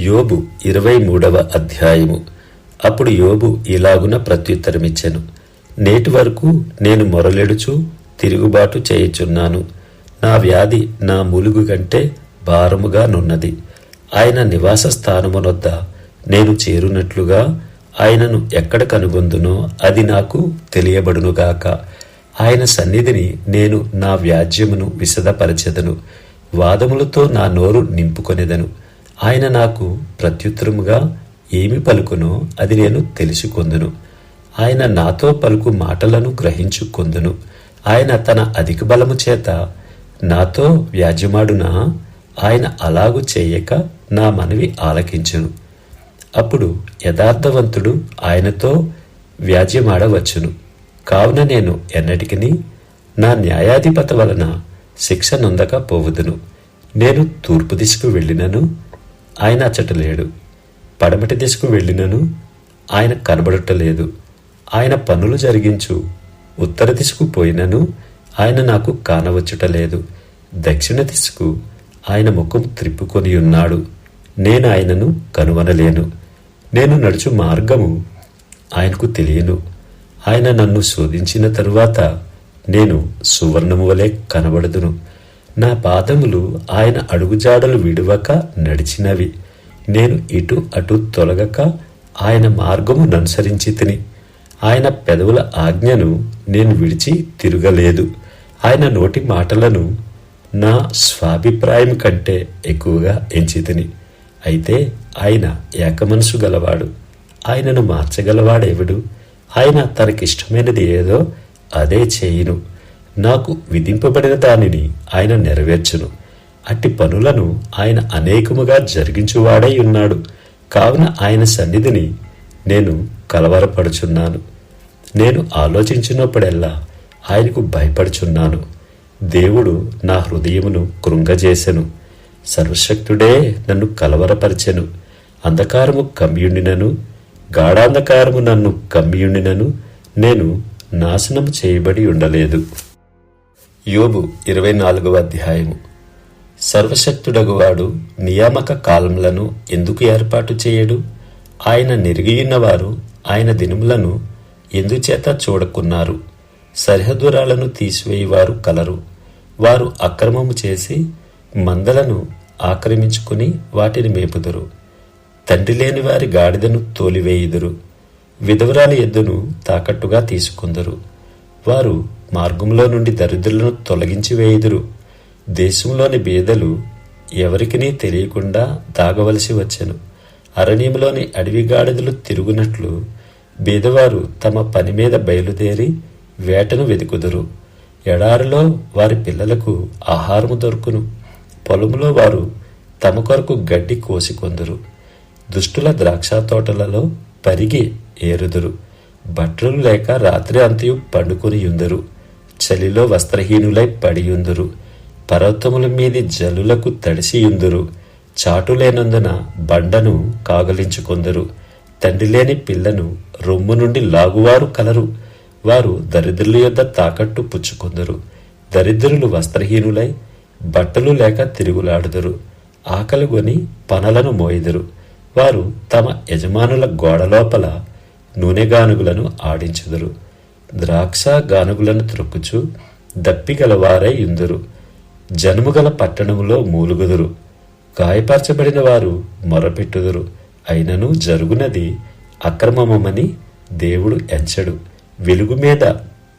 యోబు ఇరవై మూడవ అధ్యాయము. అప్పుడు యోబు ఇలాగున ప్రత్యుత్తరమిచ్చెను. నేటి వరకు నేను మొరలెడుచు తిరుగుబాటు చేయుచున్నాను. నా వ్యాధి నా ములుగు కంటే భారముగా నున్నది. ఆయన నివాస స్థానమునొద్ద నేను చేరునట్లుగా ఆయనను ఎక్కడ కనుగొందునో అది నాకు తెలియబడునుగాక ఆయన సన్నిధిని నేను నా వ్యాజ్యమును విశదపరచెదను వాదములతో నా నోరు నింపుకొనెదను. ఆయన నాకు ప్రత్యుత్తరముగా ఏమి పలుకునో అది నేను తెలుసుకొందును. ఆయన నాతో పలుకు మాటలను గ్రహించుకొందును. ఆయన తన అధిక బలము చేత నాతో వ్యాజ్యమాడునా? ఆయన అలాగు చేయక నా మనవి ఆలకించును. అప్పుడు యథార్థవంతుడు ఆయనతో వ్యాజ్యమాడవచ్చును. కావున నేను ఎన్నటికిని నా న్యాయాధిపత వలన శిక్ష నొందక పోవుదును. నేను తూర్పు దిశకు వెళ్ళినను. ఆయన అచ్చటలేడు. పడమటి దిశకు వెళ్ళినను ఆయన కనబడటలేదు. ఆయన పనులు జరిగించు. ఉత్తర దిశకు పోయినను ఆయన నాకు కానవచ్చుటలేదు. దక్షిణ దిశకు ఆయన ముఖం త్రిప్పుకొని ఉన్నాడు. నేను ఆయనను కనుగొనలేను నేను నడుచు మార్గము ఆయనకు తెలియను. ఆయన నన్ను శోధించిన తరువాత నేను సువర్ణము వలె కనబడదును. నా పాదములు ఆయన అడుగుజాడలు విడువక నడిచినవి. నేను ఇటు అటు తొలగక ఆయన మార్గము ననుసరించి తిని. ఆయన పెదవుల ఆజ్ఞను నేను విడిచి తిరగలేదు. ఆయన నోటి మాటలను నా స్వాభిప్రాయం కంటే ఎక్కువగా ఎంచితిని అయితే ఆయన ఏకమనసు గలవాడు. ఆయనను మార్చగలవాడెవడు? ఆయన తనకిష్టమైనది ఏదో అదే చేయును. నాకు విధింపబడిన దానిని ఆయన నెరవేర్చును. అట్టి పనులను ఆయన అనేకముగా జరిగించువాడై ఉన్నాడు. కావున ఆయన సన్నిధిని నేను కలవరపడుచున్నాను. నేను ఆలోచించినప్పుడెల్లా ఆయనకు భయపడుచున్నాను. దేవుడు నా హృదయమును కృంగజేసెను. సర్వశక్తుడే నన్ను కలవరపరిచెను. అంధకారము కమ్యుండినను గాఢాంధకారము నన్ను కమ్మియుండినను నేను నాశనము చేయబడి ఉండలేదు. యోబు ఇరవై నాలుగవ అధ్యాయము. సర్వశక్తుడగువాడు నియామక కాలములను ఎందుకు ఏర్పాటు చేయడు? ఆయన నెరిగియున్నవారు ఆయన దినములను ఎందుచేత చూడకున్నారు? సరిహద్దురాలను తీసివేయువారు కలరు. వారు అక్రమము చేసి మందలను ఆక్రమించుకుని వాటిని మేపుదురు. తండ్రి లేని వారి గాడిదను తోలివేయుదురు. విధవరాలి ఎద్దును తాకట్టుగా తీసుకుందరు. వారు మార్గంలో నుండి దరిద్రులను తొలగించి వేయుదురు. దేశంలోని బీదలు ఎవరికినీ తెలియకుండా దాగవలసి వచ్చెను. అరణ్యంలోని అడవిగాడిదలు తిరుగునట్లు బీదవారు తమ పని మీద బయలుదేరి వేటను వెతుకుదురు. ఎడారిలో వారి పిల్లలకు ఆహారము దొరుకును. పొలములో వారు తమ కొరకు గడ్డి కోసికొందురు. దుష్టుల ద్రాక్ష తోటలలో పరిగి ఏరుదురు. బట్టలు లేక రాత్రి అంతయు పండుకొని ఉందరు చలిలో వస్త్రహీనులై పడియుందురు. పర్వతముల మీది జలులకు తడిసియుందురు. చాటులేనందున బండను కాగలించుకొందరు. తండ్రి లేని పిల్లను రొమ్ము నుండి లాగువారు కలరు. వారు దరిద్రుల యొద్ద తాకట్టు పుచ్చుకొందరు. దరిద్రులు వస్త్రహీనులై బట్టలు లేక తిరుగులాడుదురు. ఆకలిగొని పనలను మోయిదురు. వారు తమ యజమానుల గోడ లోపల ఆడించుదురు. ద్రాక్ష గానుగులను త్రొక్కుచు దప్పిగలవారై ఇందురు జనుముగల పట్టణములో మూలుగుదురు. గాయపరచబడిన వారు మొరపెట్టుదురు. అయినను జరుగునది అక్రమమని దేవుడు ఎంచడు. వెలుగు మీద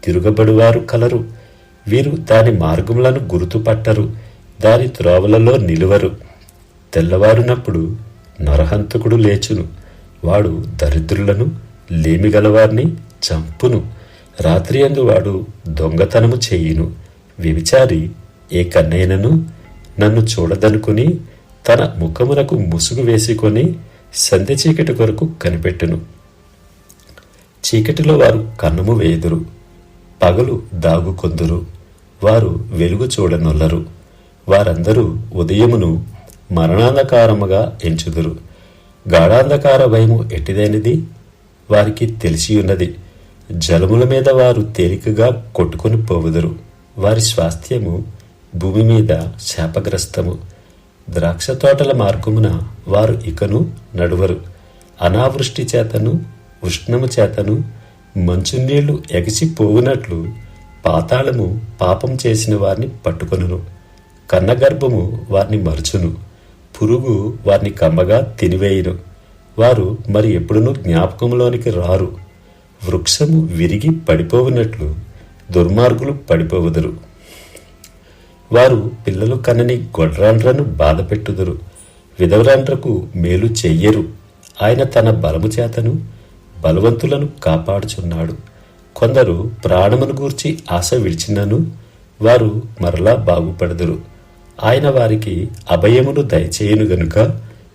తిరుగబడువారు కలరు. వీరు దాని మార్గములను గుర్తుపట్టరు. దాని త్రోవలలో నిలువరు. తెల్లవారునప్పుడు నరహంతకుడు లేచును. వాడు దరిద్రులను లేమిగలవారిని చంపును. రాత్రి అందు వాడు దొంగతనము చేయును. వ్యభిచారి ఏ కన్నైనను నన్ను చూడదనుకుని తన ముఖమునకు ముసుగు వేసుకొని సంధ్య చీకటి కొరకు కనిపెట్టును. చీకటిలో వారు కన్నము వేయుదురు. పగలు దాగుకొందురు వారు వెలుగు చూడనొల్లరు. వారందరూ ఉదయమును మరణాంధకారముగా ఎంచుదురు. గాఢాంధకార భయము ఎట్టిదైనది? వారికి తెలిసి ఉన్నది జలముల మీద వారు తేలికగా కొట్టుకొని పోవుదురు. వారి స్వాస్థ్యము భూమి మీద శాపగ్రస్తము. ద్రాక్ష తోటల మార్గమున వారు ఇకను నడువరు. అనావృష్టి చేతను ఉష్ణము చేతను మంచునీళ్ళు ఎగసిపోవునట్లు పాతాళము పాపం చేసిన వారిని పట్టుకొనును. కన్నగర్భము వారిని మరుచును. పురుగు వారిని కమ్మగా తినివేయును. వారు మరి ఎప్పుడునూ జ్ఞాపకంలోనికి రారు. వృక్షము విరిగి పడిపోవునట్లు దుర్మార్గులు పడిపోవుదురు. వారు పిల్లలు కనని గొడ్రాండ్రను బాధపెట్టుదురు. విధవరాండ్రకు మేలు చెయ్యరు. ఆయన తన బలము చేతను బలవంతులను కాపాడుచున్నాడు. కొందరు ప్రాణమును గూర్చి ఆశ విడిచినను వారు మరలా బాగుపడదురు. ఆయన వారికి అభయమును దయచేయును గనుక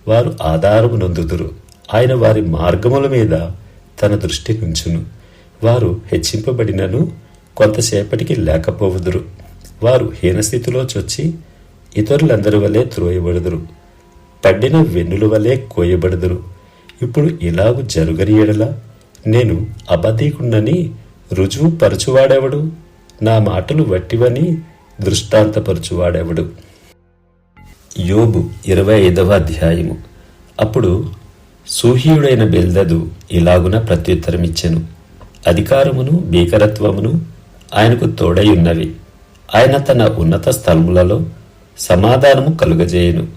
వారు ఆధారము నొందుదురు ఆయన వారి మార్గముల మీద తన దృష్టి నుంచును. వారు హెచ్చింపబడినను కొంతసేపటికి లేకపోవుదురు. వారు హీనస్థితిలో చొచ్చి ఇతరులందరి వలె త్రోయబడుదురు. పడ్డిన వెన్నుల వలె కోయబడుదురు. ఇప్పుడు ఇలాగు జరుగని ఎడల నేను అబద్ధీకుండని రుజువు పరచువాడెవడు నా మాటలు వట్టివని దృష్టాంతపరచువాడెవడు? యోబు ఇరవై ఐదవ అధ్యాయము. అప్పుడు సూహీయుడైన బెల్దదు ఇలాగున ప్రత్యుత్తరమిచ్చెను. అధికారమును భీకరత్వమును ఆయనకు తోడై ఉన్నవి ఆయన తన ఉన్నత స్థలములలో సమాధానము కలుగజేయును.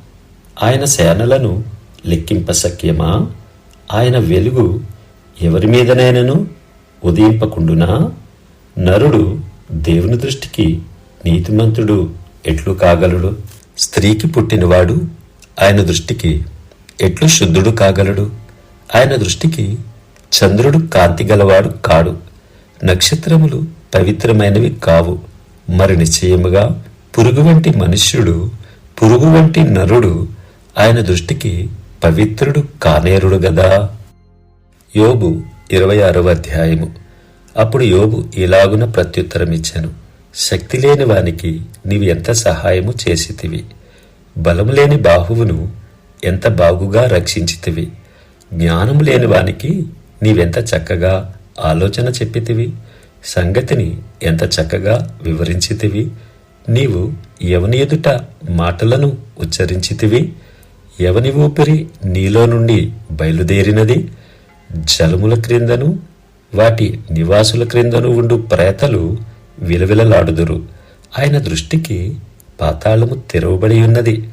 ఆయన సేనలను లెక్కింపశక్యమా? ఆయన వెలుగు ఎవరి మీదనైనను ఉదయింపకుండునా? నరుడు దేవుని దృష్టికి నీతిమంతుడు ఎట్లు కాగలడు? స్త్రీకి పుట్టినవాడు ఆయన దృష్టికి ఎట్లు శుద్ధుడు కాగలడు? ఆయన దృష్టికి చంద్రుడు కాంతి గలవాడు కాడు. నక్షత్రములు పవిత్రమైనవి కావు. మరి నిశ్చయముగా పురుగు వంటి మనుష్యుడు పురుగు వంటి నరుడు ఆయన దృష్టికి పవిత్రుడు కానేరుడు గదా? యోబు ఇరవై ఆరవ అధ్యాయము. అప్పుడు యోబు ఇలాగున ప్రత్యుత్తరమిచ్చాను. శక్తి లేని వానికి నీవు ఎంత సహాయము చేసితివి? బలము లేని బాహువును ఎంత బాగుగా రక్షించితివి? జ్ఞానము లేని వానికి నీవెంత చక్కగా ఆలోచన చెప్పితివి? సంగతిని ఎంత చక్కగా వివరించితివి? నీవు ఎవని ఎదుట మాటలను ఉచ్చరించితివి? ఎవని ఊపిరి నీలో నుండి బయలుదేరినది? జలముల క్రిందను వాటి నివాసుల క్రిందను ఉండు ప్రేతలు విలవిలలాడుదురు. ఆయన దృష్టికి పాతాళము తెరవబడి ఉన్నది.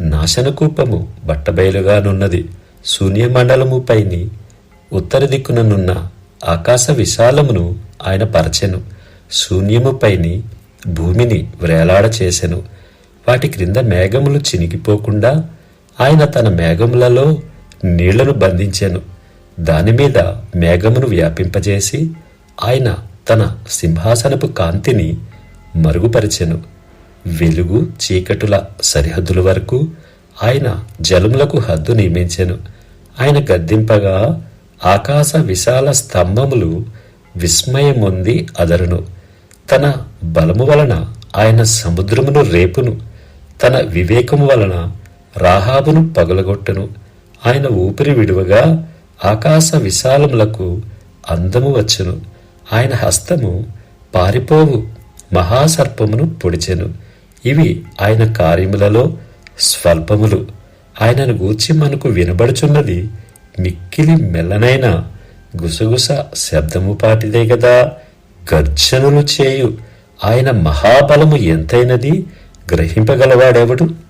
నాశనకూపము బట్టబయలుగానున్నది. శూన్యమండలముపైని ఉత్తర దిక్కుననున్న ఆకాశ విశాలమును ఆయన పరచెను. శూన్యము పైని భూమిని వ్రేలాడ చేసెను. వాటి క్రింద మేఘములు చినిగిపోకుండా ఆయన తన మేఘములలో నీళ్ళను బంధించెను. దానిమీద మేఘమును వ్యాపింపజేసి ఆయన తన సింహాసనపు కాంతిని మరుగుపరిచెను. వెలుగు చీకటుల సరిహద్దుల వరకు ఆయన జలములకు హద్దు నియమించెను. ఆయన గద్దింపగా ఆకాశ విశాల స్తంభములు విస్మయముంది అదరును. తన బలము వలన ఆయన సముద్రమును రేపును. తన వివేకము వలన రాహాబును పగలగొట్టును. ఆయన ఊపిరి విడువగా ఆకాశ విశాలములకు అందము వచ్చును. ఆయన హస్తము పారిపోవు మహాసర్పమును పొడిచెను. ఇవి ఆయన కార్యములలో స్వల్పములు. ఆయనను గూర్చి మనకు వినబడుచున్నది మిక్కిలి మెల్లనైన గుసగుస శబ్దము పాటిదే కదా గర్జనలు చేయు. ఆయన మహాబలము ఎంతైనది గ్రహింపగలవాడెవడు?